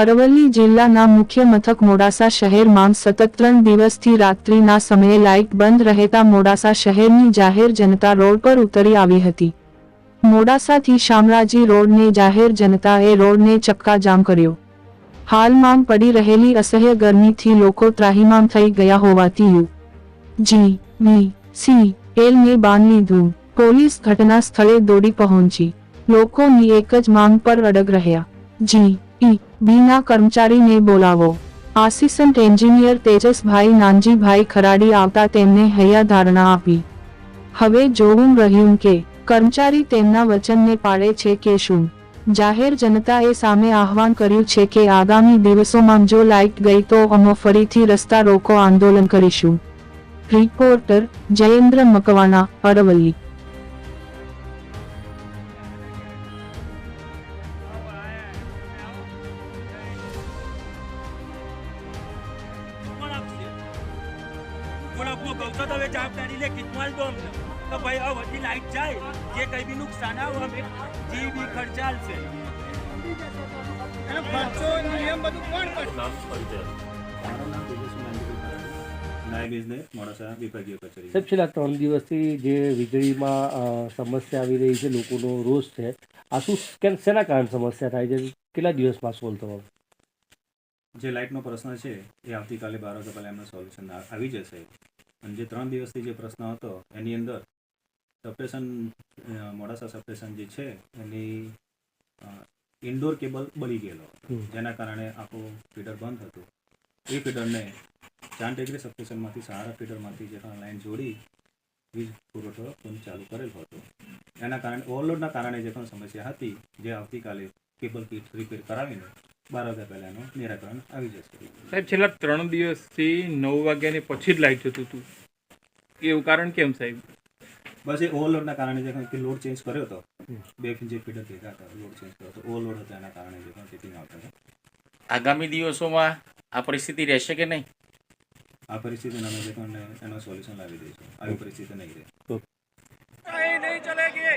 અરવલ્લી જિલ્લાના મુખ્ય મથક મોડાસા શહેરમાં સતત ત્રણ દિવસથી રાત્રિના સમયે લાઇટ બંધ રહેતા મોડાસા શહેરની જાહેર જનતા રોડ પર ઉતરી આવી હતી. મોડાસાથી શામરાજી રોડને જાહેર જનતાએ રોડને ચક્કાજામ કર્યો. હાલમાં પડી રહેલી અસહ્ય ગરમીથી લોકો ત્રાહિમામ થઈ ગયા હોવાથી યુ. જી. વી. સી. એલને બાન લીધું પોલીસ ઘટના સ્થળે દોડી પહોંચી. લોકોની એક જ માંગ પર અડગ રહ્યા. જી. ઈ, બીના કર્મચારીને બોલાવો. આસિસ્ટન્ટ એન્જિનિયર તેજસભાઈ નાનજીભાઈ ખરાડી આવતા તેમને હૈયાધારણા આપી. હવે જોવું રહ્યું કે, કર્મચારી તેમના વચનને પાળે છે કે શું? જાહેર જનતાએ સામે આહવાન કર્યું છે કે આગામી દિવસોમાં જો લાઇટ ગઈ તો અમે ફરીથી રસ્તા રોકો આંદોલન કરીશું. રિપોર્ટર જયેન્દ્ર મકવાણા, અરવલ્લી. કોણ આપવું કહું છો તો હવે જવાબદારી લે કિતમાલ દો અમને. તો ભાઈ હવે વધી લાઈટ જાય જે કઈ બી નુકસાન આવે અમે જી બી ખર્ચાલ છે? બધું સાહેબ છેલ્લા ત્રણ દિવસથી જે વીજળીમાં સમસ્યા આવી રહી છે લોકોનો રોષ છે આ શું શેના કારણે સમસ્યા થાય છે? કેટલા દિવસમાં સોલ્વ થવાનું જે લાઇટનો પ્રશ્ન છે એ આવતીકાલે બાર વાગ્યા પહેલાં એમનું સોલ્યુશન આવી જશે. અને જે ત્રણ દિવસથી જે પ્રશ્ન હતો એની અંદર સપરેશન મોડાસા સપરેશન જે છે એની ઇન્ડોર કેબલ બળી ગયેલો જેના કારણે આખું ફીડર બંધ હતું. એ ફીડરને ચાર ડિગ્રી સપરેશનમાંથી સહારા ફીડરમાંથી જે પણ લાઈન જોડી વીજ પુરવઠો પણ ચાલુ કરેલો હતો. એના કારણે ઓવરલોડના કારણે જે પણ સમસ્યા હતી જે આવતીકાલે કેબલ કીટ રિપેર કરાવીને બાર વાગ્યા પહેલાં એનું નિરાકરણ આવી જશે. સાહેબ છેલ્લા ત્રણ દિવસથી નવ વાગ્યાની પછી જ લાઈટ જતું હતું. એવું કારણ કેમ સાહેબ? બસ એ ઓવરલોડના કારણે જે કંઈ લોડ ચેન્જ કર્યો હતો. બે જે ફીડર ભેગા હતા લોડ ચેન્જ કર્યો હતો. ઓવરલોડ હતો એના કારણે જે ચેકિંગ આવતા હતા. આગામી દિવસોમાં આ પરિસ્થિતિ રહેશે કે નહીં? આ પરિસ્થિતિને અમે જે પણ એનો સોલ્યુશન લાવી દઈશું. આવી પરિસ્થિતિ નહીં રહે. નહીં ચલેગી.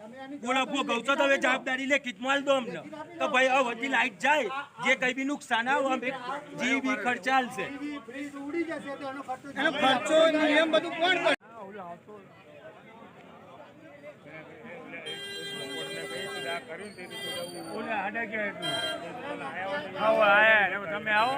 કહું છો તો હવે જવાબદારી લે કિતમાલ દો અમને. તો ભાઈ હવે વધી લાઈટ જાય જે કઈ બી નુકસાન આવે અમે જી બી ખર્ચાલ છે એનો ખર્ચો નિયમ બધું કોણ કરશે તમે આવો.